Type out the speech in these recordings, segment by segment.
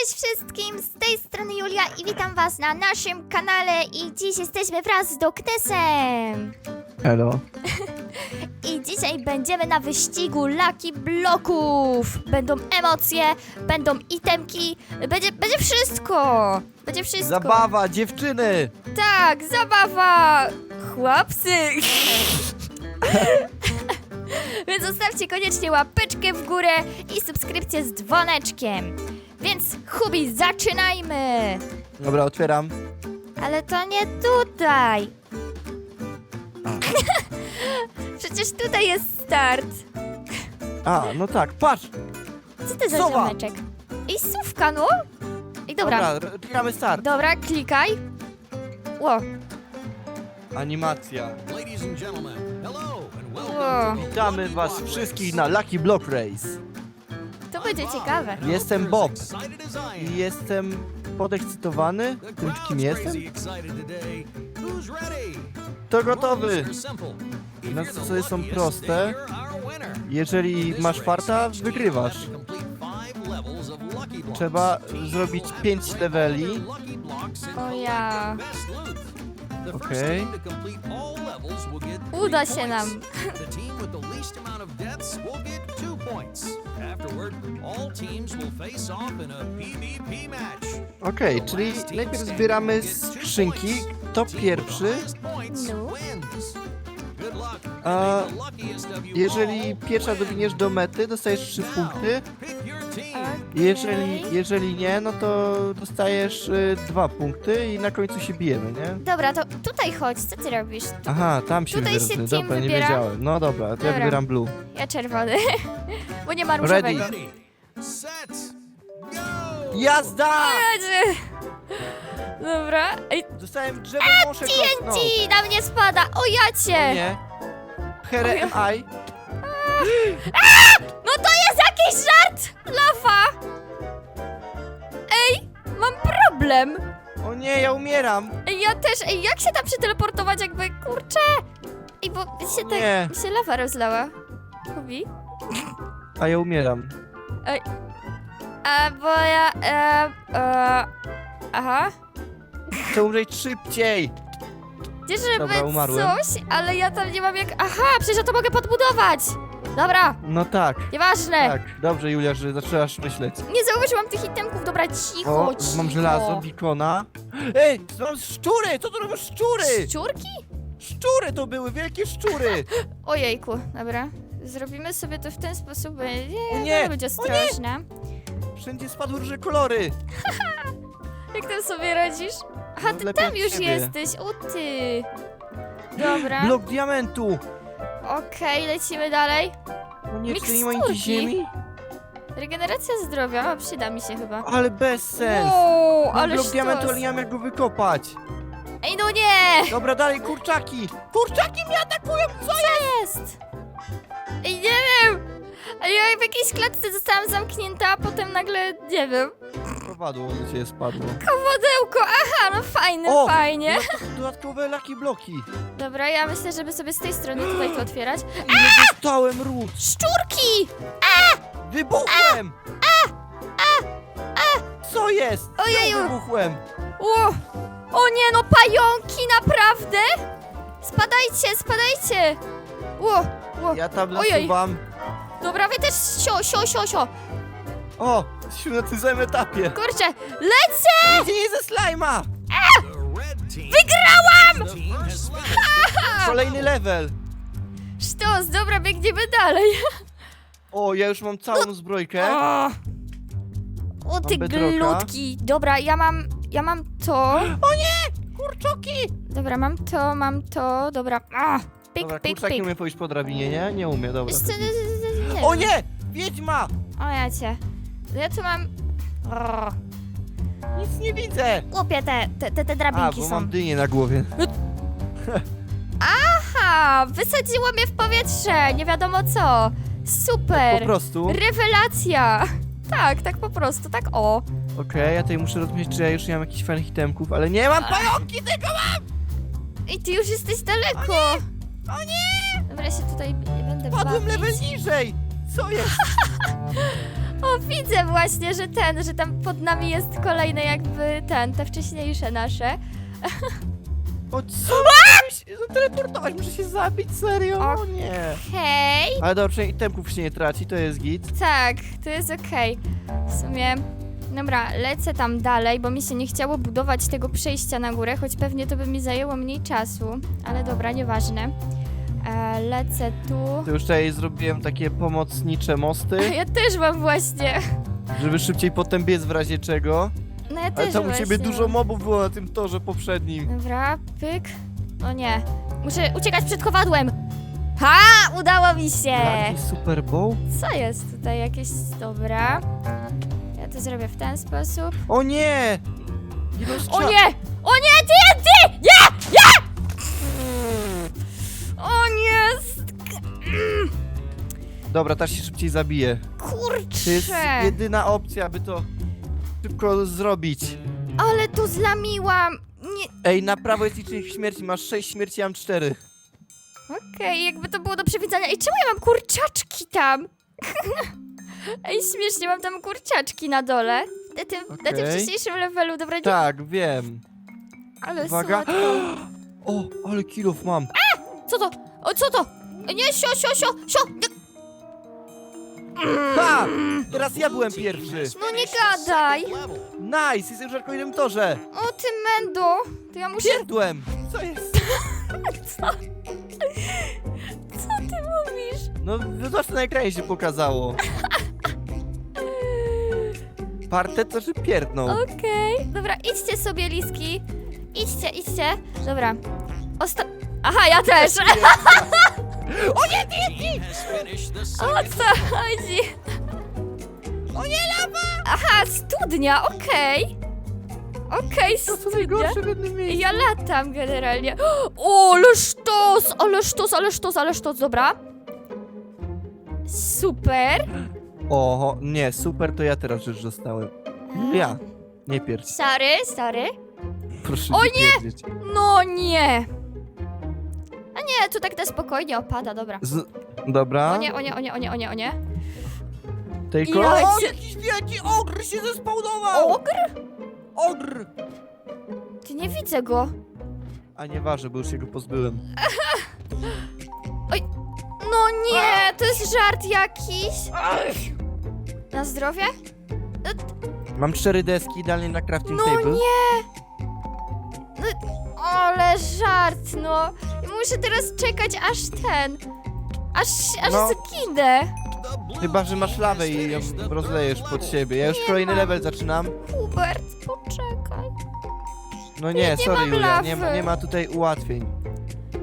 Cześć wszystkim, z tej strony Julia i witam was na naszym kanale i dziś jesteśmy wraz z Doknesem. Hello. I dzisiaj będziemy na wyścigu Lucky Bloków. Będą emocje, będą itemki, będzie, będzie wszystko. Będzie wszystko. Zabawa, dziewczyny! Tak, zabawa! Chłopcy! Więc zostawcie koniecznie łapeczkę w górę i subskrypcję z dzwoneczkiem. Więc Hubi, zaczynajmy! Dobra, otwieram. Ale to nie tutaj. Przecież tutaj jest start. A, no tak, patrz! Co to za Sowa. ziomeczek? I słówka, no? I dobra, Dobra, klikamy start. dobra, klikaj. Ło, Animacja. Ladies and gentlemen, hello and welcome ło, to Witamy was wszystkich na Lucky Block Race. To będzie ciekawe. Jestem Bob I jestem podekscytowany tym, kim jestem. To gotowy. The zasady są proste. Jeżeli masz farta, wygrywasz. Trzeba zrobić will have pięć to leveli. O ja. Okej. Uda się nam. Afterward, all teams will face off in a PvP match. Okej, czyli najpierw zbieramy skrzynki. Kto pierwszy? No. A Jeżeli pierwsza dowiniesz do mety, dostajesz 3 punkty. Jeżeli, jeżeli nie, no to dostajesz y, dwa punkty i na końcu się bijemy, nie? Dobra, to tutaj chodź, co ty robisz? Aha, tam się Tutaj się wybieramy. team Dobra, nie wybiera. wiedziałem. No dobra, to ja Dobra. wybieram blue. Ja czerwony, bo nie ma różowego. Ready. Set, go! Jazda! Jedzie. Dobra, ej, Dostałem drzewo muszę TNT na mnie spada, o ja cię! Nie. Here am I. Jakiś żart! Lawa! Ej, mam problem! O nie, ja umieram. Ej, ja też, ej, jak się tam przeteleportować jakby, kurczę! Ej, bo się tak, Nie. się lawa rozlała. Kubi? A ja umieram. A, bo ja, e, e, aha. Chcę umrzeć szybciej. Gdzie żeby Dobra, umarłem. coś, ale ja tam nie mam jak... Aha, przecież ja to mogę podbudować! Dobra, No tak, nieważne. tak. Dobrze, Julia, że zaczęłaś myśleć. Nie zauważyłam tych itemków, dobra, cicho, O, cicho. mam żelazo, bikona. Ej, mam szczury! Co to robią szczury? Szczurki? Szczury to były, wielkie szczury! Ojejku, dobra. Zrobimy sobie to w ten sposób, Nie, nie, nie, być o ostrożna. Wszędzie spadły różne kolory. Jak tam sobie radzisz? Aha, No, ty lepiej tam od już ciebie. jesteś, o ty. Dobra, Blok diamentu. Okej, lecimy dalej. O nie, czy nie ma nigdzie Miksturki. ziemi? Regeneracja zdrowia, o, przyda mi się chyba. Ale bez sens. Wow, Mam ale blok diamentu, sztos. ale nie mam jak go wykopać. Ej, no nie! Dobra, dalej, kurczaki. Kurczaki mnie atakują, co jest? Ej, nie wiem! A ja w jakiejś klatce zostałam zamknięta, a potem nagle, nie wiem, Prowadło do ciebie spadło. kowodełko, aha, no fajne, O! fajnie. Dodatkowe laki bloki. Dobra, ja myślę, żeby sobie z tej strony tutaj to otwierać. Ile dostałem ród. Szczurki! Wybuchłem! Co jest? Ojeju. Co wybuchłem? O, o nie, no pająki, naprawdę? Spadajcie, spadajcie! Ło, ło. Ja tam Ojej. nasuwam. Dobra, wy też sio, sio, sio, sio. O, jesteśmy na tym samym etapie. Kurczę, lecę! Idzie nie ze slajma! Wygrałam! Kolejny level. Sztos, dobra, biegniemy dalej. O, ja już mam całą zbrojkę. O, o ty bedrocka. glutki. Dobra, ja mam, ja mam to. O nie! Kurczoki! Dobra, mam to, mam to, dobra. A, pik, Dobra, pik, kurczaki pik. umie pójść po drabinie, nie? Nie umie, dobra. Nie, nie, nie, nie O nie! Wiedźma! O ja cię. Ja tu mam... O, Nic nie widzę! Głupie te, te, te, te A, drabinki bo są. mam dynię na głowie. Aha, wysadziło mnie w powietrze, nie wiadomo co. Super. Po prostu. Okej, Rewelacja. Tak, tak po prostu, tak o. ja tutaj muszę rozmyśleć, czy ja już nie mam jakichś fajnych itemków, ale nie mam pająki tylko! I ty już jesteś daleko. O nie! Dobra, ja się tutaj nie będę Padłem bawić. level niżej! Co jest? O, widzę właśnie, że ten, że tam pod nami jest kolejne jakby ten, te wcześniejsze nasze. O co? Muszę się Zateleportować, muszę się zabić, serio? O- O nie. Hej! Ale dobrze, i tempów się nie traci, to jest git. Tak, to jest okej. W sumie. Dobra, lecę tam dalej, bo mi się nie chciało budować tego przejścia na górę, choć pewnie to by mi zajęło mniej czasu. Ale dobra, nieważne. E, lecę tu. To już tutaj zrobiłem takie pomocnicze mosty, Ja też mam właśnie. żeby szybciej potem biec w razie czego. No ja Ale też tam u właśnie ciebie dużo mam. mobów było na tym torze poprzednim. Dobra, pyk. O nie. Muszę uciekać przed kowadłem. Ha! Udało mi się! Jaki Super Bowl? Co jest tutaj jakieś... Dobra. Ja to zrobię w ten sposób. O nie! Nie O rozcza- nie! O nie, TNT! Dobra, teraz się szybciej zabije. To jest Kurczę! jedyna opcja, aby to szybko zrobić. Ale to zlamiłam! Nie... Ej, na prawo jest licznik śmierci, masz 6 śmierci, ja mam 4. Okej, jakby to było do przewidzenia. Ej, czemu ja mam kurczaczki tam? Ej, śmiesznie, mam tam kurczaczki na dole. Na tym, na tym Okej. wcześniejszym levelu, dobra, nie... Tak, wiem. Ale Uwaga. słodko. O, ale kilów mam. Co to? O, co to? Nie, sio, sio, sio, sio! Ha! Teraz ja byłem pierwszy. No nie gadaj! Nice, jestem już na kolejnym torze. O, ty mendo! To ja muszę... Pierdłem. Co jest? Co? Co ty mówisz? No, zobacz, na ekranie się pokazało. Partet to czy pierdnął? Okej. Dobra, idźcie sobie, liski. Idźcie, idźcie. Dobra. Osta... Aha, ja też! Has finished the O co chodzi? O nie, lawa! Aha, studnia, okej. Okej, To studnia. najgorsze w jednym miejscu. Ja latam generalnie. O, ale sztos, ale sztos, ale sztos, ale sztos, dobra. Super. Oho, nie, super, to ja teraz już dostałem. Ja, nie pierwszy. Sorry, sorry. Proszę O nie! nie! No nie. Nie, tu tak na spokojnie opada, dobra. Z... Dobra. O nie, o nie, o nie, o nie, o nie, o nie. Tylko... Ja O, jakiś wielki ogr się zespawnował! Ogr? Ogr! Ty nie widzę go. A nieważne, bo już się go pozbyłem. No nie, to jest żart jakiś. Na zdrowie? Mam cztery deski, idealnie na crafting No table. nie. No, ale żart, no. Muszę teraz czekać aż ten. Aż, aż No. zginę. Chyba, że masz lawę i ją rozlejesz pod siebie. Ja już Nie kolejny mam. level zaczynam. Hubert, poczekaj. No nie, nie sorry mam Julia, nie ma, lawy. nie ma tutaj ułatwień.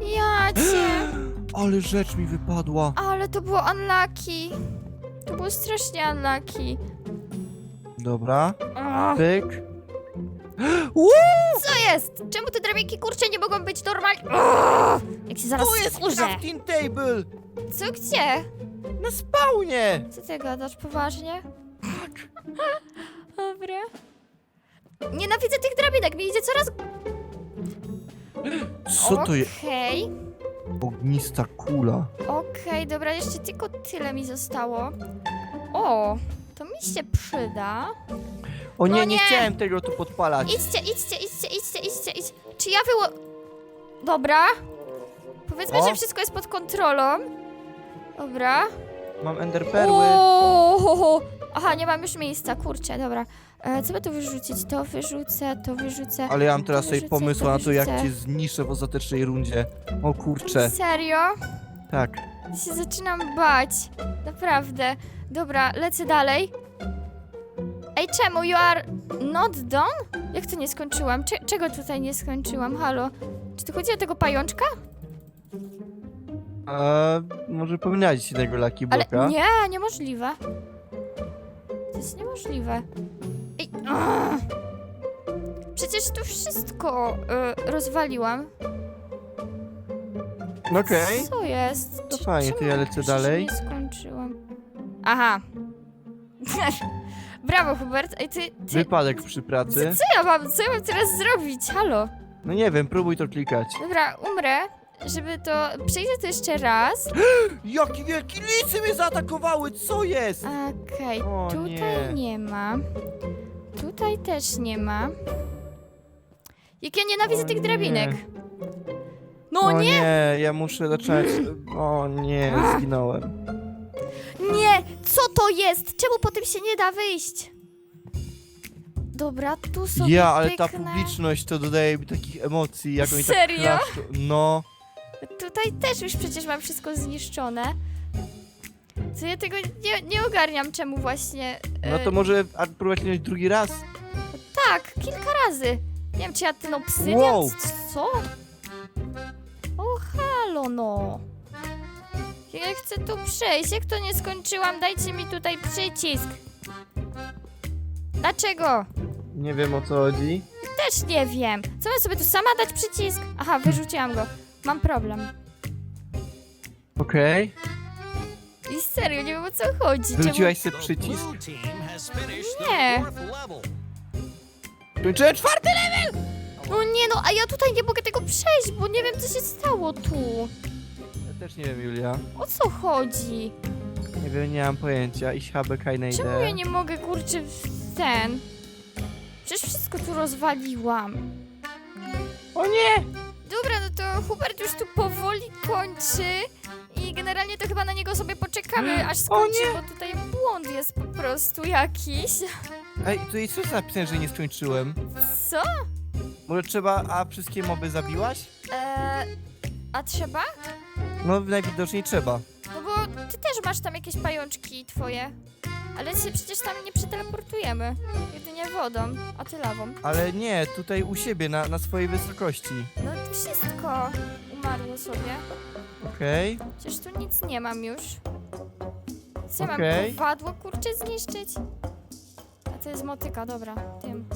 Ja cię. Ale rzecz mi wypadła. Ale to było unlucky. To było strasznie unlucky. Dobra, pyk. Uuu, co jest? Czemu te drabinki kurcze nie mogą być normalnie? Ach, Jak się zaraz tu jest skurzę. crafting table! Co gdzie? Na spawnie! Co ty gadasz poważnie? Tak. Dobra. Nienawidzę tych drabinek, mi idzie coraz... Co to jest? Okej, Ognista kula. okej, dobra, jeszcze tylko tyle mi zostało. O, to mi się przyda. O nie, No nie, nie. chciałem tego tu podpalać. Idźcie, idźcie, idźcie, idźcie, idźcie, idźcie. Czy ja wyło... Dobra. Powiedzmy, O. że wszystko jest pod kontrolą. Dobra. Mam enderperły. O, Aha, nie mam już miejsca, kurczę, dobra. E, co by tu wyrzucić? To wyrzucę, to wyrzucę. Ale ja mam teraz sobie Wyrzucę, pomysł na to, jak wyrzucę. cię zniszczę w ostatecznej rundzie. O kurcze. Serio? Tak. Ja się zaczynam bać. Naprawdę. Dobra, lecę dalej. Ej, czemu? You are not done? Jak to nie skończyłam? Cze- czego tutaj nie skończyłam? Halo? Czy tu chodzi o tego pajączka? A może pominąć się tego Lucky Ale Blocka? nie, niemożliwe. To jest niemożliwe. Ej. Przecież tu wszystko y, rozwaliłam. Okej. Co jest? To Czy- fajnie, to czemu ja lecę przecież dalej. nie skończyłam. Aha. Brawo, Hubert. Ej, ty, ty, Wypadek przy pracy. co ja mam, co ja mam teraz zrobić? Halo. No nie wiem, próbuj to klikać. Dobra, umrę. żeby to... Przejdę to jeszcze raz. Jaki wielki licy mnie zaatakowały, co jest? Okej, O tutaj nie. nie. ma. Tutaj też nie ma. Jak ja nienawidzę O tych nie. drabinek. No o nie, nie, ja muszę zacząć... O nie, zginąłem. To jest? Czemu po tym się nie da wyjść? Dobra, tu sobie Ja, ale ta pyknę. publiczność to dodaje mi takich emocji, jak oni Serio? tak klaszczą. No, Tutaj też już przecież mam wszystko zniszczone. Co ja tego nie, nie ogarniam, czemu właśnie... no e, to może a, próbować kliknąć drugi raz. Tak, kilka razy. Nie wiem, czy ja ten obsydian... Wow. c- Co? O, halo no. Ja chcę tu przejść. Jak to nie skończyłam, dajcie mi tutaj przycisk. Dlaczego? Nie wiem o co chodzi. Też nie wiem. Co mam sobie tu sama dać przycisk? Aha, wyrzuciłam go. Mam problem. Okej. I serio, nie wiem o co chodzi. Wyrzuciłaś sobie przycisk. Nie. level. Kończyłem czwarty! No nie no, a ja tutaj nie mogę tego przejść, bo nie wiem co się stało tu. Też nie wiem, Julia. O co chodzi? Nie wiem, nie mam pojęcia. Habe keine Czemu ja nie mogę kurczę w ten? Przecież wszystko tu rozwaliłam. O nie! Dobra, no to Hubert już tu powoli kończy i generalnie to chyba na niego sobie poczekamy, aż skończy, nie! bo tutaj błąd jest po prostu jakiś. Ej, tutaj co jest napisane, że nie skończyłem? Co? Może trzeba... A wszystkie moby zabiłaś? Eee, a trzeba? No najwidoczniej trzeba. No bo ty też masz tam jakieś pajączki twoje. Ale się przecież tam nie przeteleportujemy. Jedynie wodą, a ty lawą. Ale nie, tutaj u siebie, na, na swojej wysokości. No wszystko umarło sobie. Okej? Przecież tu nic nie mam już. Co ja Okej. mam kowadło kurczę zniszczyć? A to jest motyka, dobra, tym. To,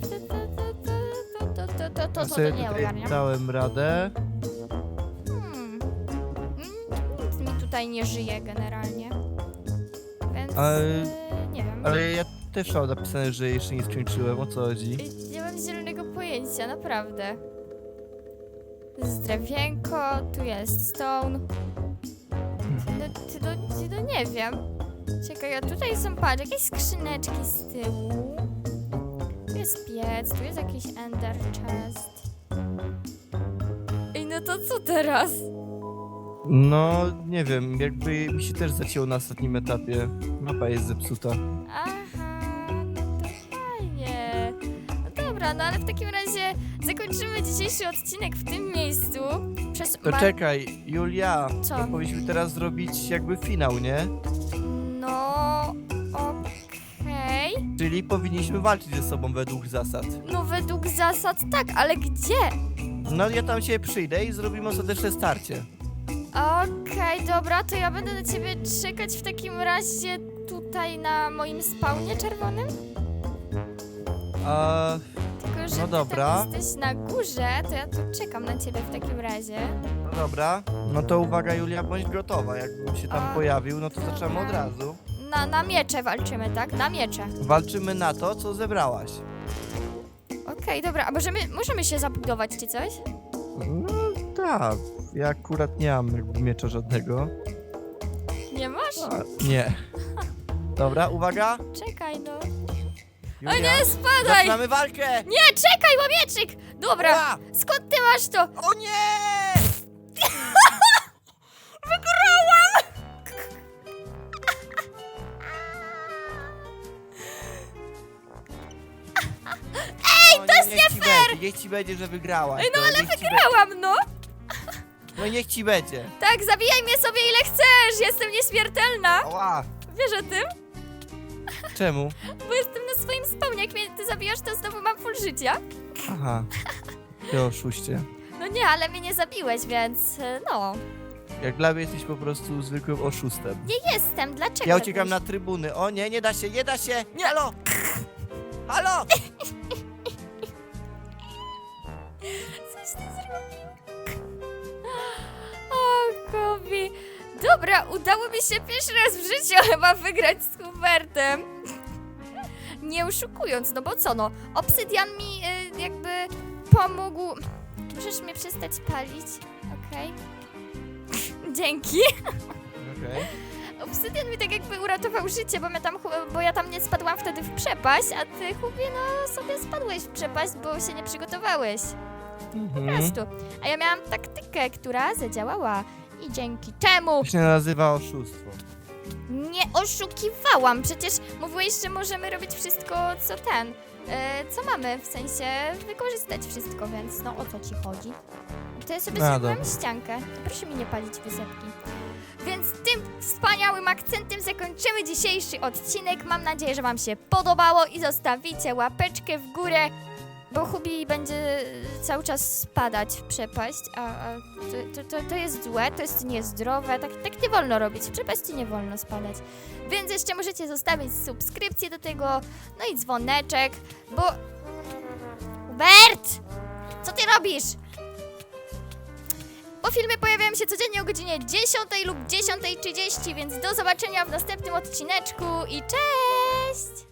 to, to, to, to, to, to, to, to, to, Ja to sobie nie tutaj ogarniam. dałem radę. Tutaj nie żyje generalnie. Więc Ale- e, nie wiem. Ale ja też mam napisane, że jeszcze nie skończyłem. O co chodzi? Nie mam zielonego pojęcia, naprawdę. Jest drewienko, tu jest stone. No, ty, no, ty, no nie wiem. Czekaj, a tutaj są, patrz, jakieś skrzyneczki z tyłu. Tu jest piec, tu jest jakiś ender chest. Ej, no to co teraz? No, nie wiem, jakby mi się też zacięło na ostatnim etapie. Mapa jest zepsuta. Aha, no to fajnie. No dobra, no ale w takim razie zakończymy dzisiejszy odcinek w tym miejscu. Przez To ma- czekaj, Julia, Co? to powinniśmy teraz zrobić jakby finał, nie? No, okej. Czyli powinniśmy walczyć ze sobą według zasad. No według zasad tak, ale gdzie? No ja tam się przyjdę i zrobimy ostateczne starcie. Okej, dobra, to ja będę na ciebie czekać w takim razie tutaj na moim spawnie czerwonym. A, Tylko, że No ty dobra. tam jesteś na górze, to ja tu czekam na ciebie w takim razie. no dobra. No to uwaga Julia, bądź gotowa. Jakbym się tam A, pojawił, no to zaczynamy od dobra. razu. Na, na miecze walczymy, tak? Na miecze. Walczymy na to, co zebrałaś. Okej, dobra, a możemy, możemy się zabudować czy coś? No tak, ja akurat nie mam jakby miecza żadnego. Nie masz? A, nie. Dobra, uwaga. Czekaj, no. Julia, O nie, spadaj! zaczynamy walkę! Nie, czekaj, łamieczyk! Dobra, Ła! skąd ty masz to? O nie! Wygrałam! Ej, to jest nie fair! Niech ci będzie, że wygrałaś. Ej, no ale wygrałam, no! No niech ci będzie. Tak, zabijaj mnie sobie ile chcesz, jestem nieśmiertelna. Ła! Wiesz o tym? Czemu? Bo jestem na swoim spawnie, jak mnie ty zabijasz, to znowu mam full życia. Aha. Ty oszuście. No nie, ale mnie nie zabiłeś, więc e, no. Jak dla mnie jesteś po prostu zwykłym oszustem. Nie jestem, dlaczego? Ja uciekam na trybuny. O nie, nie da się, nie da się! Nie, halo! Halo! Dobra, udało mi się pierwszy raz w życiu chyba wygrać z Hubertem. Nie oszukując, no bo co no, obsydian mi y, jakby pomógł... Możesz mnie przestać palić, okej? Dzięki. Okej. Obsydian mi tak jakby uratował życie, bo ja tam, chu- bo ja tam nie spadłam wtedy w przepaść, a ty, Hubie, no sobie spadłeś w przepaść, bo się nie przygotowałeś. Po Mhm. prostu. A ja miałam taktykę, która zadziałała. I dzięki czemu To się nazywa oszustwo. nie oszukiwałam. Przecież mówiłeś, że możemy robić wszystko, co ten. E, co mamy, w sensie wykorzystać wszystko, więc no o co ci chodzi? To ja sobie No, zrobiłam dobra. ściankę. Proszę mi nie palić wysepki. Więc tym wspaniałym akcentem zakończymy dzisiejszy odcinek. Mam nadzieję, że Wam się podobało i zostawicie łapeczkę w górę, bo Hubi będzie cały czas spadać w przepaść, a, a to, to, to, jest złe, to jest niezdrowe, tak, tak nie wolno robić, w przepaści nie wolno spadać. Więc jeszcze możecie zostawić subskrypcję do tego, no i dzwoneczek, bo... Hubert! Co ty robisz? Bo filmy pojawiają się codziennie o godzinie 10 lub 10.30, więc do zobaczenia w następnym odcineczku i cześć!